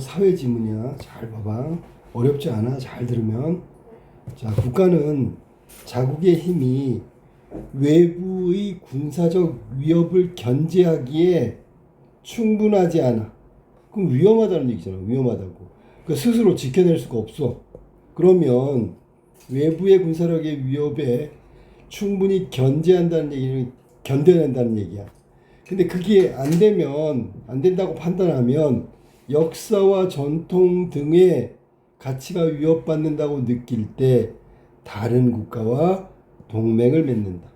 사회 지문이야. 잘 봐봐. 어렵지 않아. 잘 들으면. 자, 국가는 자국의 힘이 외부의 군사적 위협을 견제하기에 충분하지 않아. 그럼 위험하다는 얘기잖아. 위험하다고. 그 스스로 지켜낼 수가 없어. 그러면 외부의 군사력의 위협에 충분히 견제한다는 얘기는 견뎌낸다는 얘기야. 근데 그게 안 되면 안 된다고 판단하면 역사와 전통 등의 가치가 위협받는다고 느낄 때 다른 국가와 동맹을 맺는다.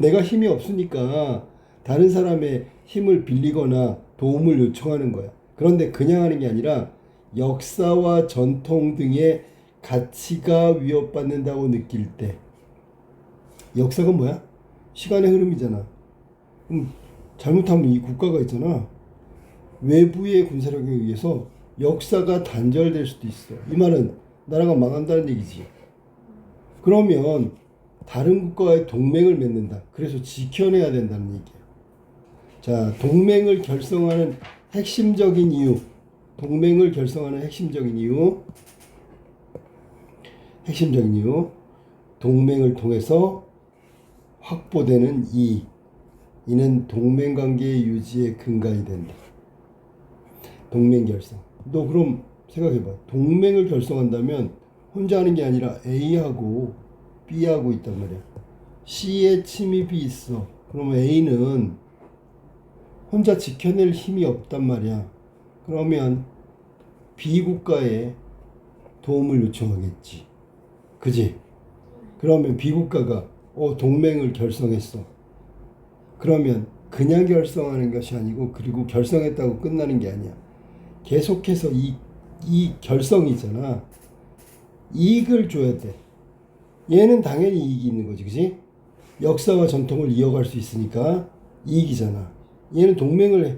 내가 힘이 없으니까 다른 사람의 힘을 빌리거나 도움을 요청하는 거야. 그런데 그냥 하는 게 아니라 역사와 전통 등의 가치가 위협받는다고 느낄 때 역사가 뭐야? 시간의 흐름이잖아. 그럼 잘못하면 이 국가가 있잖아. 외부의 군사력에 의해서 역사가 단절될 수도 있어. 이 말은 나라가 망한다는 얘기지. 그러면 다른 국가와의 동맹을 맺는다. 그래서 지켜내야 된다는 얘기야. 자, 동맹을 결성하는 핵심적인 이유. 동맹을 결성하는 핵심적인 이유. 핵심적인 이유. 동맹을 통해서 확보되는 이익. 이는 동맹 관계의 유지의 근간이 된다. 동맹 결성. 너 그럼 생각해봐. 동맹을 결성한다면 혼자 하는 게 아니라 A하고 B하고 있단 말이야. C에 침입이 있어. 그러면 A는 혼자 지켜낼 힘이 없단 말이야. 그러면 B 국가에 도움을 요청하겠지. 그지? 그러면 B 국가가 어 동맹을 결성했어. 그러면 그냥 결성하는 것이 아니고 그리고 결성했다고 끝나는 게 아니야. 계속해서 이, 이 결성이잖아. 이익을 줘야 돼. 얘는 당연히 이익이 있는 거지, 그지? 역사와 전통을 이어갈 수 있으니까 이익이잖아. 얘는 동맹을 해-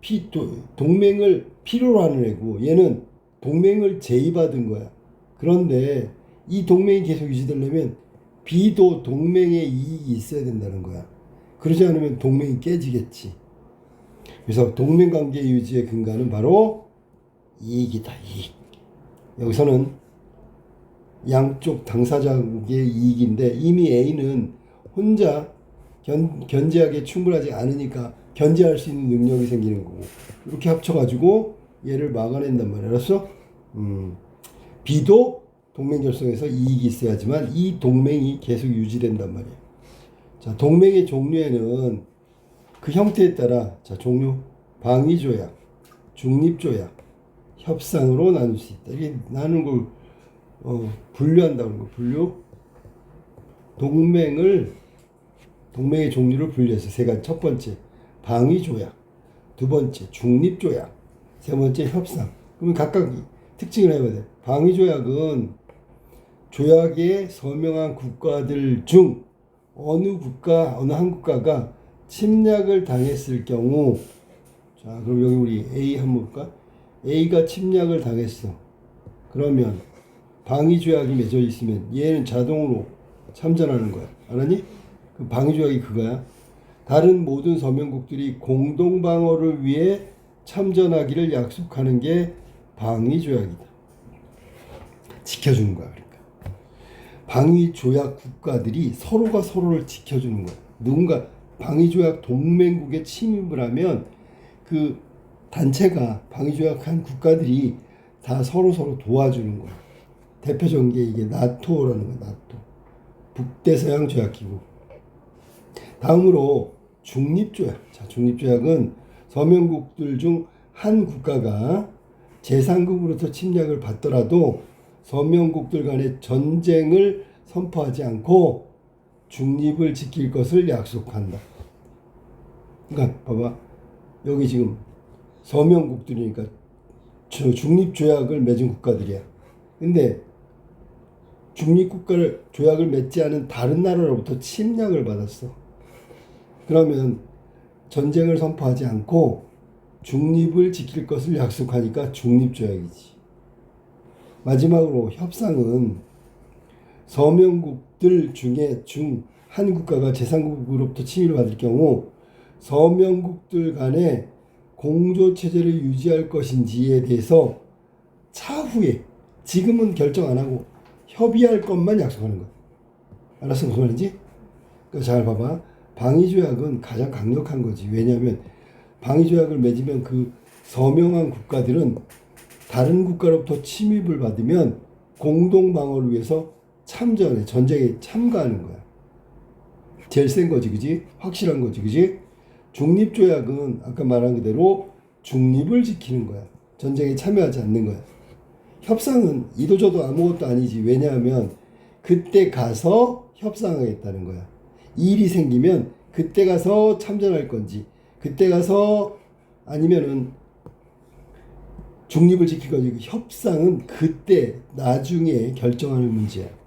피, 도, 동맹을 필요로 하는 애고 얘는 동맹을 제의받은 거야. 그런데 이 동맹이 계속 유지되려면 B도 동맹에 이익이 있어야 된다는 거야. 그러지 않으면 동맹이 깨지겠지. 그래서 동맹 관계 유지의 근간은 바로 이익이다. 이익. 여기서는 양쪽 당사자의 이익인데 이미 A는 혼자 견, 견제하기에 충분하지 않으니까 견제할 수 있는 능력이 생기는 거고 이렇게 합쳐가지고 얘를 막아낸단 말이야. 알았어? 음. B도 동맹 결성에서 이익이 있어야지만 이 동맹이 계속 유지된단 말이야. 자, 동맹의 종류에는 그 형태에 따라 자, 종류 방위 조약, 중립 조약, 협상으로 나눌 수 있다. 이게 나누는 걸 어, 분류한다는 거. 분류. 동맹을 동맹의 종류를 분류해서 세 가지. 첫 번째 방위 조약, 두 번째 중립 조약, 세 번째 협상. 그러면 각각 특징을 해봐야 돼. 방위 조약은 조약에 서명한 국가들 중 어느 국가 어느 한 국가가 침략을 당했을 경우 자 그럼 여기 우리 A 한번 볼까? A가 침략을 당했어. 그러면 방위 조약이 맺어 있으면 얘는 자동으로 참전하는 거야. 알았니? 그 방위 조약이 그거야. 다른 모든 서명국들이 공동 방어를 위해 참전하기를 약속하는 게 방위 조약이다. 지켜주는 거야, 그러니까. 방위 조약 국가들이 서로가 서로를 지켜주는 거야. 누군가 방위 조약 동맹국에 침입을 하면 그 단체가 방위 조약한 국가들이 다 서로 서로 도와주는 거야. 대표적인 게 이게 나토라는 거야, 나토. 북대서양 조약기구. 다음으로 중립조약. 자, 중립조약은 서명국들 중 한 국가가 제3국으로부터 침략을 받더라도 서명국들 간의 전쟁을 선포하지 않고 중립을 지킬 것을 약속한다. 그러니까 봐봐. 여기 지금 서명국들이니까 저 중립 조약을 맺은 국가들이야. 근데 중립 국가를 조약을 맺지 않은 다른 나라로부터 침략을 받았어. 그러면 전쟁을 선포하지 않고 중립을 지킬 것을 약속하니까 중립 조약이지. 마지막으로 협상은 서명국 들 중에 중 한 국가가 제3국으로부터 침입을 받을 경우 서명국들 간에 공조 체제를 유지할 것인지에 대해서 차후에 지금은 결정 안 하고 협의할 것만 약속하는 거. 알았어 무슨 말인지? 그러니까 잘 봐봐. 방위 조약은 가장 강력한 거지. 왜냐하면 방위 조약을 맺으면 그 서명한 국가들은 다른 국가로부터 침입을 받으면 공동 방어를 위해서 참전해 전쟁에 참가하는 거야. 제일 센 거지, 그지? 확실한 거지, 그지? 중립조약은 아까 말한 그대로 중립을 지키는 거야. 전쟁에 참여하지 않는 거야. 협상은 이도저도 아무것도 아니지. 왜냐하면 그때 가서 협상하겠다는 거야. 일이 생기면 그때 가서 참전할 건지, 그때 가서 아니면은 중립을 건지 그 협상은 그때 나중에 결정하는 문제야.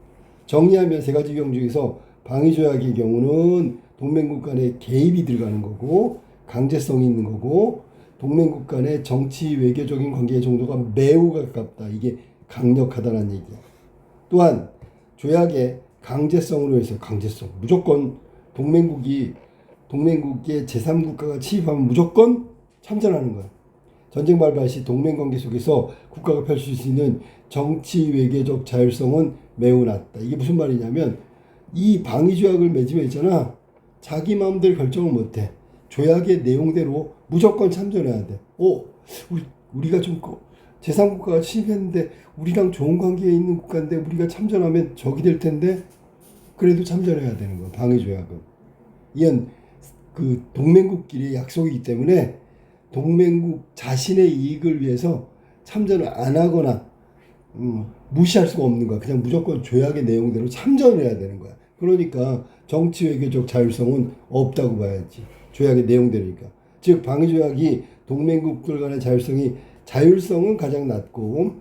정리하면 세 가지 비용 중에서 방위 조약의 경우는 동맹국 간의 개입이 들어가는 거고 강제성이 있는 거고 동맹국 간의 정치 외교적인 관계의 정도가 매우 가깝다. 이게 강력하다는 얘기야. 또한 조약의 강제성으로 해서 강제성 무조건 동맹국이 동맹국의 제3국가가 침입하면 무조건 참전하는 거야. 전쟁 발발 시 동맹 관계 속에서 국가가 펼칠 수 있는 정치 외교적 자율성은 매우 낮다. 이게 무슨 말이냐면 이 방위 조약을 맺으면 있잖아. 자기 마음대로 결정을 못 해. 조약의 내용대로 무조건 참전해야 돼. 어, 우리, 우리가 좀 거- 제3국가가 침입했는데 우리랑 좋은 관계에 있는 국가인데 우리가 참전하면 적이 될 텐데 그래도 참전해야 되는 거야. 방위 조약은. 이건 그 동맹국끼리의 약속이기 때문에 동맹국 자신의 이익을 위해서 참전을 안 하거나 음, 무시할 수가 없는 거야. 그냥 무조건 조약의 내용대로 참전을 해야 되는 거야. 그러니까 정치 외교적 자율성은 없다고 봐야지. 조약의 내용대로니까. 즉 방위 조약이 동맹국들 간의 자율성이 자율성은 가장 낮고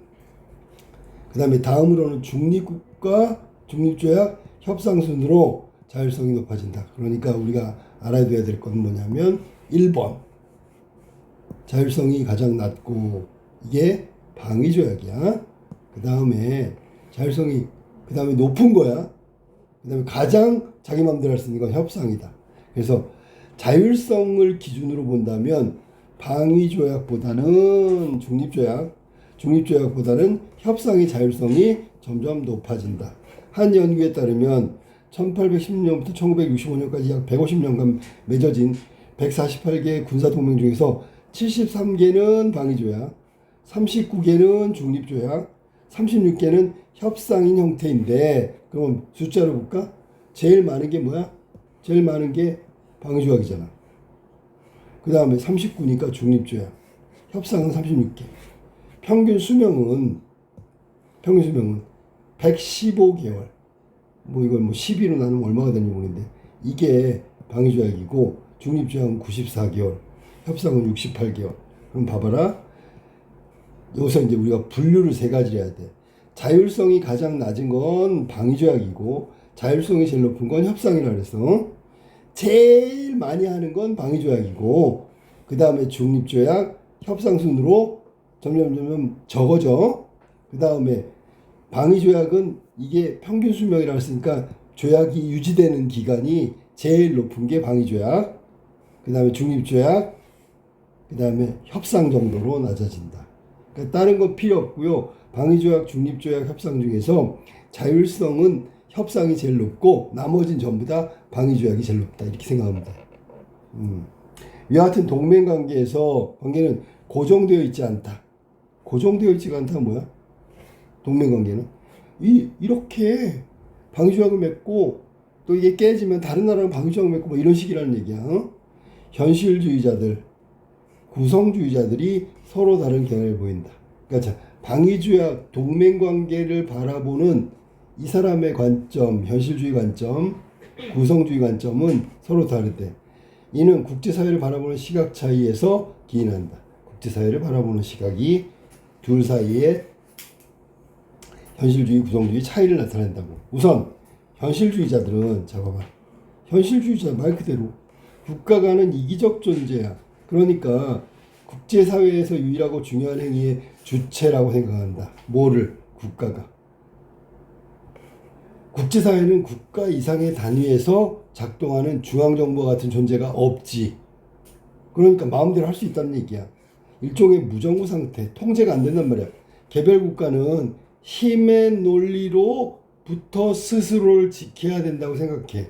그다음에 다음으로는 중립국가 중립조약 협상 순으로 자율성이 높아진다. 그러니까 우리가 알아둬야 될 건 뭐냐면 1번 자율성이 가장 낮고 이게 방위 조약이야. 그 다음에 자율성이 그 다음에 높은 거야. 그 다음에 가장 자기 마음대로 할 수 있는 건 협상이다. 그래서 자율성을 기준으로 본다면 방위 조약보다는 중립 조약, 중립 조약보다는 협상의 자율성이 점점 높아진다. 한 연구에 따르면 1810년부터 1965년까지 약 150년간 맺어진 148개 군사 동맹 중에서 73개는 방위 조약, 39개는 중립 조약, 36개는 협상인 형태인데 그럼 숫자로 볼까? 제일 많은 게 뭐야? 제일 많은 게 방위 조약이잖아. 그 다음에 39니까 중립조약. 협상은 36개. 평균 수명은, 평균 수명은 115개월. 뭐 이걸 뭐 12로 나누면 얼마가 되는지 모르겠는데, 이게 방위조약이고, 중립조약은 94개월, 협상은 68개월. 그럼 봐봐라. 여기서 이제 우리가 분류를 세 가지를 해야 돼. 자율성이 가장 낮은 건 방위조약이고, 자율성이 제일 높은 건 협상이라 그랬어. 제일 많이 하는 건 방위조약이고 그 다음에 중립조약 협상순으로 점점 점점 적어져 그 다음에 방위조약은 이게 평균 수명이라고 했으니까 조약이 유지되는 기간이 제일 높은 게 방위조약 그 다음에 중립조약 그 다음에 협상 정도로 낮아진다 그러니까 다른 건 필요 없고요 방위조약 중립조약 협상 중에서 자율성은 협상이 제일 높고 나머지는 전부 다 방위조약이 제일 높다 이렇게 돼. 음. 이와 같은 동맹 관계에서 관계는 고정되어 있지 않다. 고정되어 있지가 않다 뭐야? 동맹 관계는 이 이렇게 방위조약을 맺고 또 이게 깨지면 다른 나라랑 방위조약을 맺고 뭐 이런 식이라는 얘기야. 어? 현실주의자들, 구성주의자들이 서로 다른 견해를 보인다. 그러니까 자, 방위조약 동맹 관계를 바라보는 이 사람의 관점, 현실주의 관점, 구성주의 관점은 서로 다르대. 이는 국제사회를 바라보는 시각 차이에서 기인한다. 국제사회를 바라보는 시각이 둘 사이에 현실주의, 구성주의 차이를 나타낸다고. 우선 현실주의자들은 잠깐만. 현실주의자 말 그대로 국가가는 이기적 존재야. 그러니까 국제사회에서 유일하고 중요한 행위의 주체라고 생각한다. 뭐를? 국가가. 국제사회는 국가 이상의 단위에서 작동하는 중앙정부와 같은 존재가 없지. 그러니까 마음대로 할 수 있다는 얘기야. 일종의 무정부 상태, 통제가 안 된단 말이야. 개별 국가는 힘의 논리로부터 스스로를 지켜야 된다고 생각해.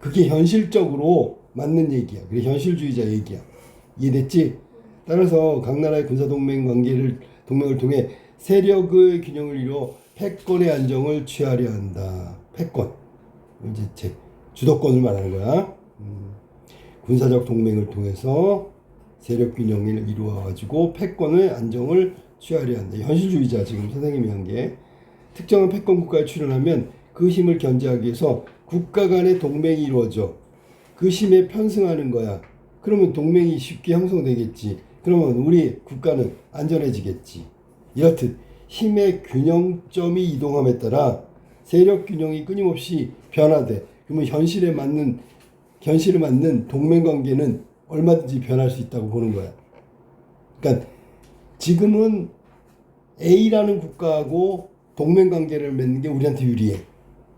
그게 현실적으로 맞는 얘기야. 그게 현실주의자 얘기야. 이해됐지? 따라서 각 나라의 군사 동맹 관계를 동맹을 통해 세력의 균형을 이루어 패권의 안정을 취하려 한다. 패권. 이제 제 주도권을 말하는 거야. 음. 군사적 동맹을 통해서 세력 균형을 이루어 가지고 패권의 안정을 취하려 한다. 현실주의자 지금 선생님이 한 게 특정한 패권 국가에 출연하면 그 힘을 견제하기 위해서 국가 간의 동맹이 이루어져 그 힘에 편승하는 거야. 그러면 동맹이 쉽게 형성되겠지. 그러면 우리 국가는 안전해지겠지. 이렇듯 힘의 균형점이 이동함에 따라 세력 균형이 끊임없이 변화돼. 그러면 현실에 맞는 현실에 맞는 동맹 관계는 얼마든지 변할 수 있다고 보는 거야. 그러니까 지금은 A라는 국가하고 동맹 관계를 맺는 게 우리한테 유리해.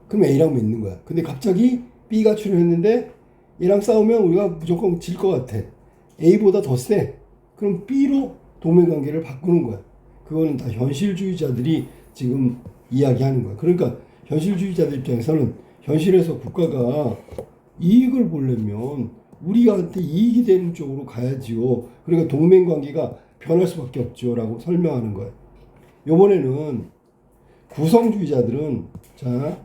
그럼 A랑 맺는 거야. 근데 갑자기 B가 출연했는데 얘랑 싸우면 우리가 무조건 질 것 같아. A보다 더 세. 그럼 B로 동맹 관계를 바꾸는 거야. 그거는 다 현실주의자들이 지금 이야기하는 거야. 그러니까 현실주의자들 입장에서는 현실에서 국가가 이익을 보려면 우리한테 이익이 되는 쪽으로 가야지요. 그러니까 동맹 관계가 변할 수밖에 없죠라고 설명하는 거예요. 요번에는 구성주의자들은 자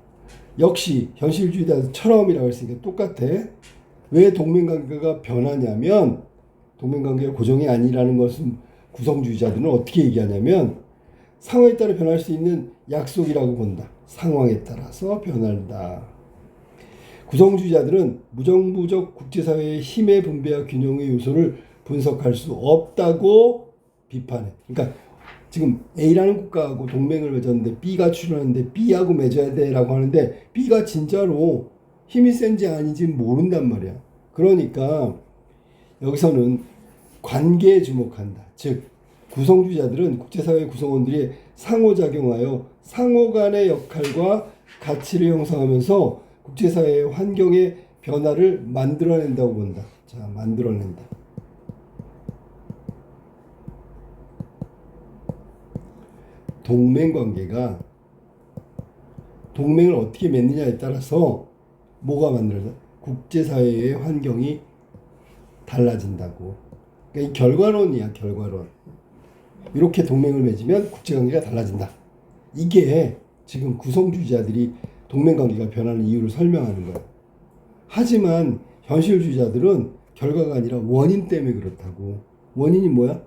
역시 현실주의자처럼이라고 했으니까 똑같아. 왜 동맹 관계가 변하냐면 동맹 관계가 고정이 아니라는 것은 구성주의자들은 어떻게 얘기하냐면 상황에 따라 변할 수 있는 약속이라고 본다. 상황에 따라서 변한다. 구성주의자들은 무정부적 국제사회의 힘의 분배와 균형의 요소를 분석할 수 없다고 비판해. 그러니까 지금 A라는 국가하고 동맹을 맺었는데 B가 출연하는데 B하고 맺어야 돼라고 하는데 B가 진짜로 힘이 센지 아닌지 모른단 말이야. 그러니까 여기서는 관계에 주목한다. 즉 구성주의자들은 국제사회 구성원들이 상호작용하여 상호 간의 역할과 가치를 형성하면서 국제사회의 환경의 변화를 만들어낸다고 본다. 자, 만들어낸다. 동맹 관계가 동맹을 어떻게 맺느냐에 따라서 뭐가 만들어져? 국제사회의 환경이 달라진다고. 그러니까 이 결과론이야, 결과론. 이렇게 동맹을 맺으면 국제관계가 달라진다. 이게 지금 구성주의자들이 동맹관계가 변하는 이유를 설명하는 거야. 하지만 현실주의자들은 결과가 아니라 원인 때문에 그렇다고. 원인이 뭐야?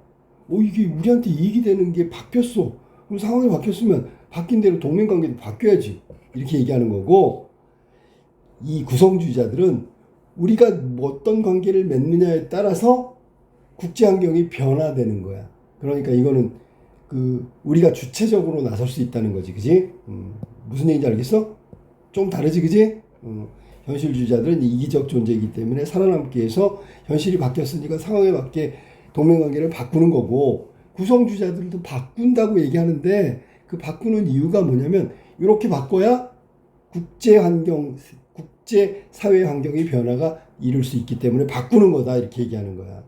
어, 이게 우리한테 이익이 되는 게 바뀌었어. 그럼 상황이 바뀌었으면 바뀐 대로 동맹관계도 바뀌어야지. 이렇게 얘기하는 거고, 이 구성주의자들은 우리가 뭐 어떤 관계를 맺느냐에 따라서 국제 환경이 변화되는 거야. 그러니까 이거는 그 우리가 주체적으로 나설 수 있다는 거지, 그지? 음, 무슨 얘기인지 알겠어? 좀 다르지, 그지? 음, 현실주의자들은 이기적 존재이기 때문에 살아남기 위해서 현실이 바뀌었으니까 상황에 맞게 동맹관계를 바꾸는 거고 구성주의자들도 바꾼다고 얘기하는데 그 바꾸는 이유가 뭐냐면 이렇게 바꿔야 국제 환경, 국제 사회 환경의 변화가 이룰 수 있기 때문에 바꾸는 거다 이렇게 얘기하는 거야.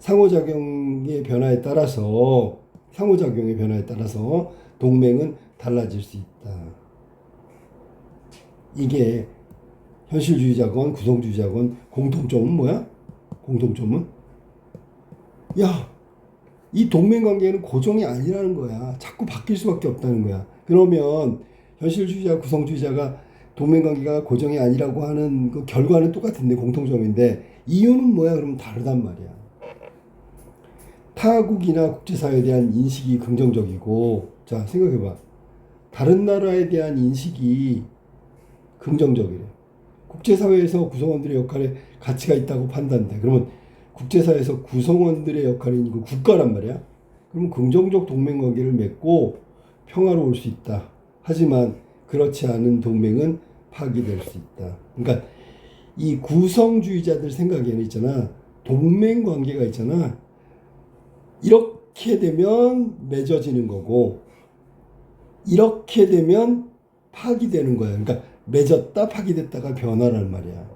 상호작용의 변화에 따라서 상호작용의 변화에 따라서 동맹은 달라질 수 있다. 이게 현실주의자건 구성주의자건 공통점은 뭐야? 공통점은 야, 이 동맹 관계는 고정이 아니라는 거야. 자꾸 바뀔 수밖에 없다는 거야. 그러면 현실주의자, 구성주의자가 동맹 관계가 고정이 아니라고 하는 그 결과는 똑같은데 공통점인데 이유는 뭐야? 그러면 다르단 말이야. 타국이나 국제사회에 대한 인식이 긍정적이고 자 생각해봐. 다른 나라에 대한 인식이 긍정적이래. 국제사회에서 구성원들의 역할에 가치가 있다고 판단돼. 그러면 국제사회에서 구성원들의 역할이 그 국가란 말이야. 그러면 긍정적 동맹관계를 맺고 평화로울 수 있다. 하지만 그렇지 않은 동맹은 파기될 수 있다 그러니까 이 구성주의자들 생각에는 있잖아 동맹 관계가 있잖아 이렇게 되면 맺어지는 거고 이렇게 되면 파기되는 거야. 그러니까 맺었다 파기됐다가 변화란 말이야.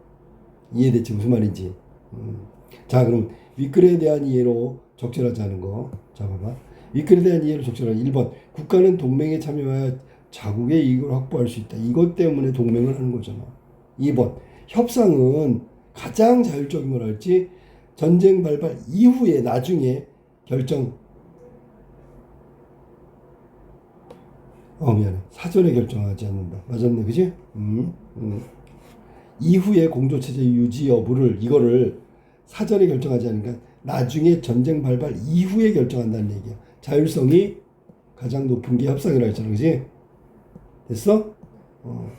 이해됐지 무슨 말인지. 음. 자, 그럼 윗글에 대한 이해로 적절하지 않은 거. 자, 봐봐. 윗글에 대한 이해로 적절한 1번. 국가는 동맹에 참여하여 자국의 이익을 확보할 수 있다. 이것 때문에 동맹을 하는 거잖아. 2번. 협상은 가장 자율적인 걸 할지 전쟁 발발 이후에 나중에 결정 어 미안해 사전에 결정하지 않는다 맞았네 그지 음, 음. 이후에 공조체제 유지 여부를 이거를 사전에 결정하지 않으니까 나중에 전쟁 발발 이후에 결정한다는 얘기야 자율성이 가장 높은 게 협상이라 했잖아 그지 됐어 어.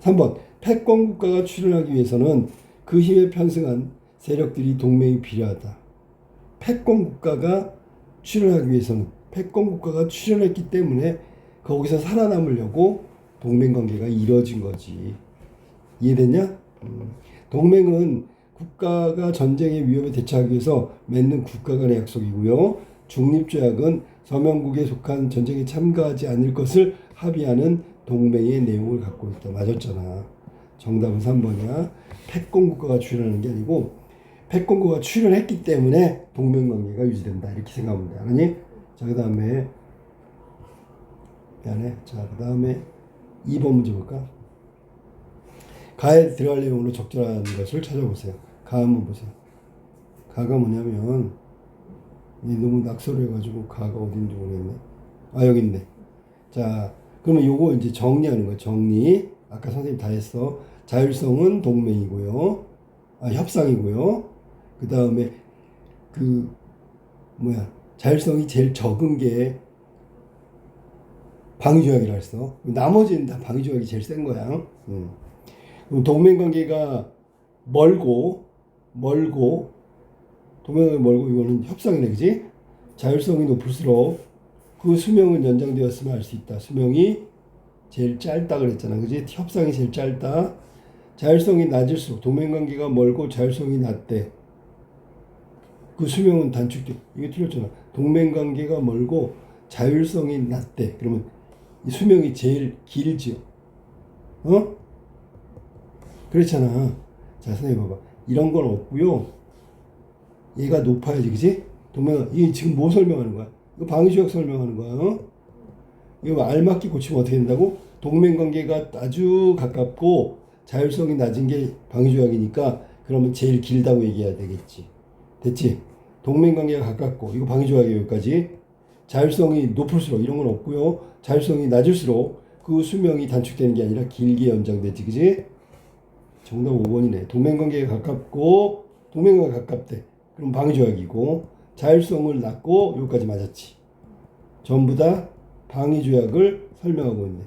3번 패권 국가가 출연하기 위해서는 그 힘에 편승한 세력들이 동맹이 필요하다. 패권 국가가 출연하기 위해서는 패권 국가가 출연했기 때문에 거기서 살아남으려고 동맹 관계가 이루어진 거지. 이해됐냐? 음. 동맹은 국가가 전쟁의 위협에 대처하기 위해서 맺는 국가 간의 약속이고요. 중립조약은 서명국에 속한 전쟁에 참가하지 않을 것을 합의하는 동맹의 내용을 갖고 있다. 맞았잖아. 정답은 3번이야. 패권 국가가 출연하는 게 아니고 패권 국가가 출연했기 때문에 동맹 관계가 유지된다. 이렇게 생각하면 돼. 알았니? 자, 그 다음에 미안해. 자, 그 다음에 2번 문제 볼까? 가에 들어갈 내용으로 적절한 것을 찾아보세요. 가 한번 보세요. 가가 뭐냐면 이 너무 낙서를 해가지고 가가 어딘지 모르겠네. 아 여기 있네. 자 그러면 요거 이제 정리하는 거예요. 정리. 아까 선생님 다 했어. 자율성은 동맹이고요. 아, 협상이고요. 그 다음에 그 뭐야 자율성이 제일 적은 게 방위조약이라 했어. 나머지는 다 방위조약이 제일 센 거야. 음. 동맹관계가 멀고 멀고 동맹이 멀고 이거는 협상이네, 그지? 자율성이 높을수록 그 수명은 연장되었으면 알 수 있다. 수명이 제일 짧다 그랬잖아, 그지? 협상이 제일 짧다. 자율성이 낮을수록 동맹관계가 멀고 자율성이 낮대. 그 수명은 단축돼. 이게 틀렸잖아. 동맹관계가 멀고 자율성이 낮대. 그러면 이 수명이 제일 길지요. 어? 그렇잖아. 자, 선생님 봐봐. 이런 건 없고요. 얘가 높아야지, 그지? 동맹, 이게 지금 뭐 설명하는 거야? 이거 방위조약 설명하는 거야. 어? 이거 알맞게 고치면 어떻게 된다고? 동맹 관계가 아주 가깝고 자율성이 낮은 게 방위조약이니까 그러면 제일 길다고 얘기해야 되겠지. 됐지? 동맹 관계가 가깝고 이거 방위조약이에요 여기까지. 자율성이 높을수록 이런 건 없고요. 자율성이 낮을수록 그 수명이 단축되는 게 아니라 길게 연장되지, 그지? 정답 5번이네. 동맹관계가 가깝고 동맹관계가 가깝대. 그럼 방위조약이고 자율성을 낮고 여기까지 맞았지. 전부 다 방위 조약을 설명하고 있네.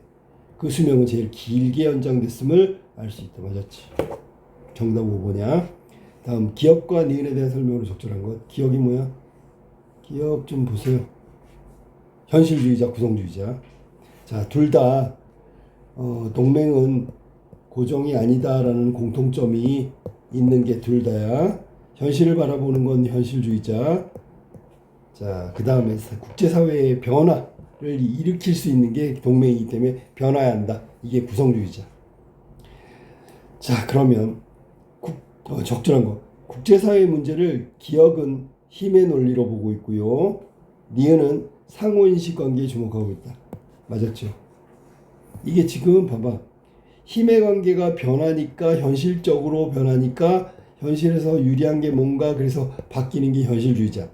그 수명은 제일 길게 연장됐음을 알 수 있다. 맞았지. 정답 5번이야. 다음 기억과 니은에 대한 설명으로 적절한 것. 기억이 뭐야? 기억 좀 보세요. 현실주의자, 구성주의자. 자, 둘 다 어, 동맹은 고정이 아니다라는 공통점이 있는 게 둘 다야. 현실을 바라보는 건 현실주의자. 자, 그 다음에 국제사회의 변화를 일으킬 수 있는 게 동맹이기 때문에 변화해야 한다. 이게 구성주의자. 자, 그러면 국, 어, 적절한 거. 국제사회 문제를 기억은 힘의 논리로 보고 있고요. 니은은 상호인식 관계에 주목하고 있다. 맞았죠? 이게 지금 봐봐. 힘의 관계가 변하니까 현실적으로 변하니까 현실에서 유리한 게 뭔가 그래서 바뀌는 게 현실주의자.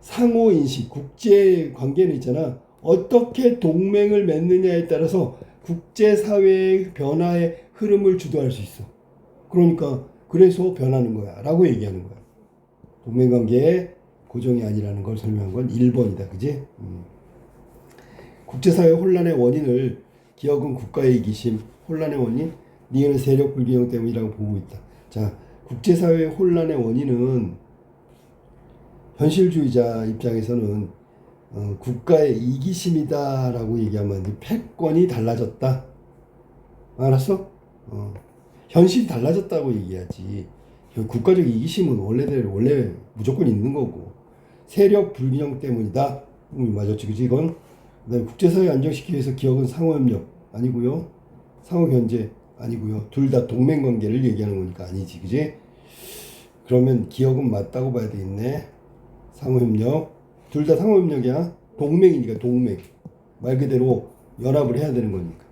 상호 인식, 국제 관계는 있잖아. 어떻게 동맹을 맺느냐에 따라서 국제 사회의 변화의 흐름을 주도할 수 있어. 그러니까 그래서 변하는 거야라고 얘기하는 거야. 동맹 관계의 고정이 아니라는 걸 설명한 건 1번이다. 그지? 음. 국제사회 혼란의 원인을 기억은 국가의 이기심, 혼란의 원인, 니은은 세력 불균형 때문이라고 보고 있다. 자, 국제사회 혼란의 원인은 현실주의자 입장에서는 어, 국가의 이기심이다라고 얘기하면 이 패권이 달라졌다. 알았어? 어, 현실이 달라졌다고 얘기하지. 국가적 이기심은 원래대로 원래 무조건 있는 거고 세력 불균형 때문이다. 음, 맞았지, 그지? 이건 국제사회 안정시키기 위해서 기업은 상호협력 아니고요, 상호견제 아니고요. 둘 다 동맹 관계를 얘기하는 거니까 아니지, 그지? 그러면 기억은 맞다고 봐야 되겠네. 상호협력. 둘 다 상호협력이야. 동맹이니까 동맹. 말 그대로 연합을 해야 되는 거니까.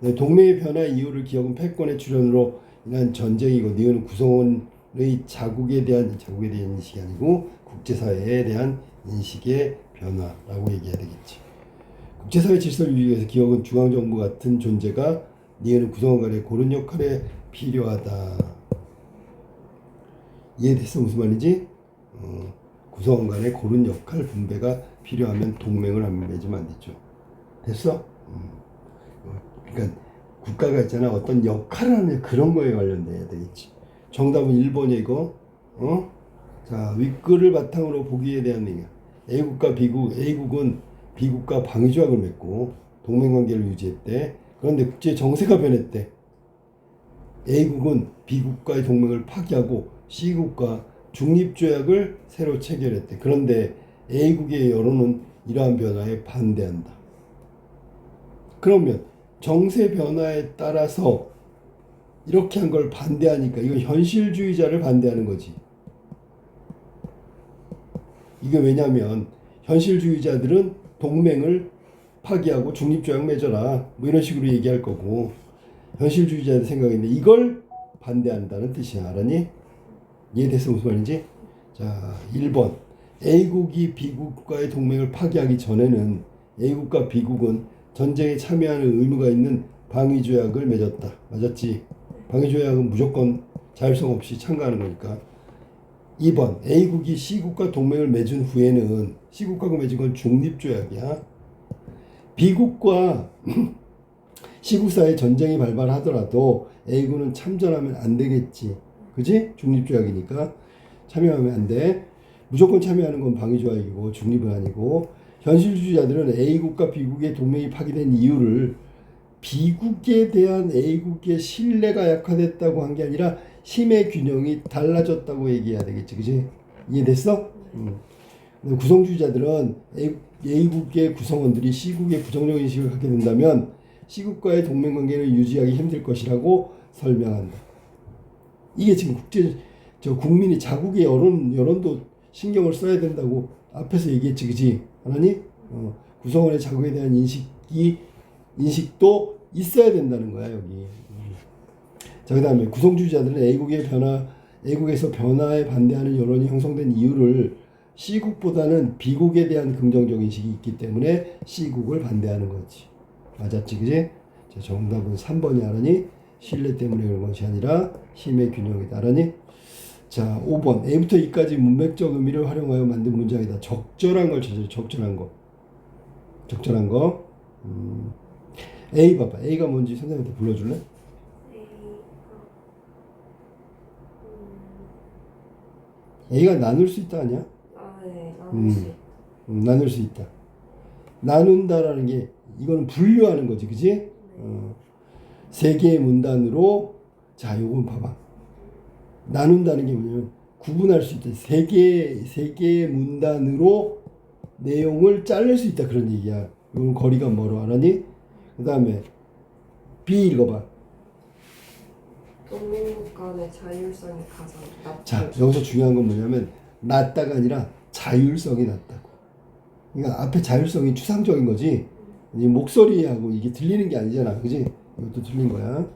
네, 동맹의 변화 이유를 기억은 패권의 출현으로 인한 전쟁이고 니은 구성원의 자국에 대한 자국에 대한 인식이 아니고 국제사회에 대한 인식의 변화라고 얘기해야 되겠지. 국제사회 질서를 유지하기 위해서 기업은 중앙정부 같은 존재가 니에는 구성원 간의 그런 역할에 필요하다. 이해됐어 무슨 말인지? 어, 구성원 간의 그런 역할 분배가 필요하면 동맹을 하면 맺으면 안 되죠. 됐어? 음. 어, 그러니까 국가가 있잖아 어떤 역할을 하는 그런 거에 관련돼야 되겠지. 정답은 1번이고 어? 자 윗글을 바탕으로 보기에 대한 얘기야. A국과 B국, A국은 B국과 방위조약을 맺고 동맹관계를 유지했대. 그런데 국제 정세가 변했대. A국은 B국과의 동맹을 파기하고 C국과 중립조약을 새로 체결했대. 그런데 A국의 여론은 이러한 변화에 반대한다. 그러면 정세 변화에 따라서 이렇게 한 걸 반대하니까 이건 현실주의자를 반대하는 거지. 이게 왜냐면 현실주의자들은 동맹을 파기하고 중립조약 맺어라 뭐 이런 식으로 얘기할 거고 현실주의자들 생각인데 이걸 반대한다는 뜻이야 알았니? 이해됐어 무슨 말인지? 자 1번 A국이 B국과의 동맹을 파기하기 전에는 A국과 B국은 전쟁에 참여하는 의무가 있는 방위조약을 맺었다 맞았지? 방위조약은 무조건 자율성 없이 참가하는 거니까 2번 A국이 C국과 동맹을 맺은 후에는 C국하고 맺은 건 중립조약이야. B국과 C국 사이에 전쟁이 발발하더라도 A국은 참전하면 안 되겠지. 그지? 중립조약이니까 참여하면 안 돼. 무조건 참여하는 건 방위조약이고 중립은 아니고 현실주의자들은 A국과 B국의 동맹이 파기된 이유를 B국에 대한 A국의 신뢰가 약화됐다고 한 게 아니라 힘의 균형이 달라졌다고 얘기해야 되겠지, 그지? 이해됐어? 음. 구성주의자들은 A, A국의 구성원들이 C국의 부정적 인식을 갖게 된다면 C국과의 동맹 관계를 유지하기 힘들 것이라고 설명한다. 이게 지금 국제 저 국민이 자국의 여론 여론도 신경을 써야 된다고 앞에서 얘기했지, 그지? 하나니 어, 구성원의 자국에 대한 인식이 인식도 있어야 된다는 거야 여기. 자 그다음에 구성주의자들은 A국의 변화, A국에서 변화에 반대하는 여론이 형성된 이유를 C국보다는 B국에 대한 긍정적 인식이 있기 때문에 C국을 반대하는 거지. 맞았지, 그지? 자 정답은 3번이 알았니? 신뢰 때문에 그런 것이 아니라 힘의 균형이다. 알았니? 자 5번 A부터 E까지 문맥적 의미를 활용하여 만든 문장이다. 적절한 걸 찾아줘. 적절한 거. 적절한 거. 음. A 봐봐. A가 뭔지 선생님한테 불러줄래? A가 나눌 수 있다 아니야? 아, 네. 음. 나머지. 음, 나눌 수 있다. 나눈다라는 게 이거는 분류하는 거지, 그지? 어, 세 개의 문단으로 자, 요건 봐봐. 나눈다는 게 뭐냐면 구분할 수 있다. 세 개, 세 개의 문단으로 내용을 자를 수 있다 그런 얘기야. 이건 거리가 멀어, 알았니? 그 다음에 B 읽어봐. 동맹국 간의 자율성이 가장 낮고 자, 여기서 중요한 건 뭐냐면 낮다가 아니라 자율성이 낮다고. 그러니까 앞에 자율성이 추상적인 거지. 이 목소리하고 이게 들리는 게 아니잖아. 그지? 이것도 틀린 거야.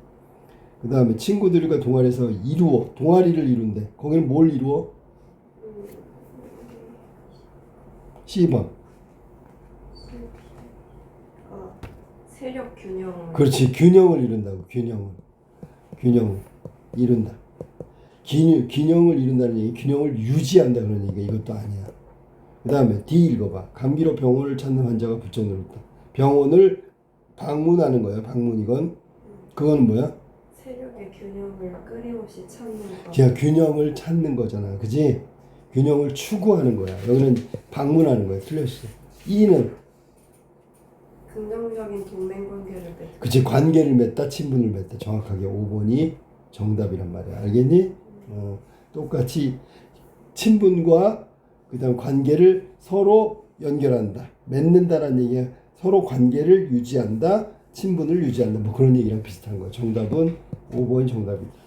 그 다음에 친구들과 동아리에서 이루어, 동아리를 이룬대. 거기는 뭘 이루어? 10번. 아, 세력 균형 그렇지. 균형을 이룬다고. 균형을. 균형을 이룬다. 균, 균형을 이룬다는 얘기, 균형을 유지한다 그런 얘기가 이것도 아니야. 그 다음에 D 읽어봐. 감기로 병원을 찾는 환자가 늘었다. 병원을 방문하는 거야. 방문 이건. 그건 뭐야? 세력의 균형을 끊임없이 찾는 것. 그냥 균형을 찾는 거잖아. 그지? 균형을 추구하는 거야. 여기는 방문하는 거야. 틀렸어. E는 긍정적인 동맹 관계를 맺. 그치 관계를 맺다 친분을 맺다 정확하게 5번이 정답이란 말이야 알겠니? 어, 똑같이 친분과 그다음 관계를 서로 연결한다 맺는다라는 얘기야. 서로 관계를 유지한다 친분을 유지한다. 뭐 그런 얘기랑 비슷한 거야. 정답은 5번이 정답이다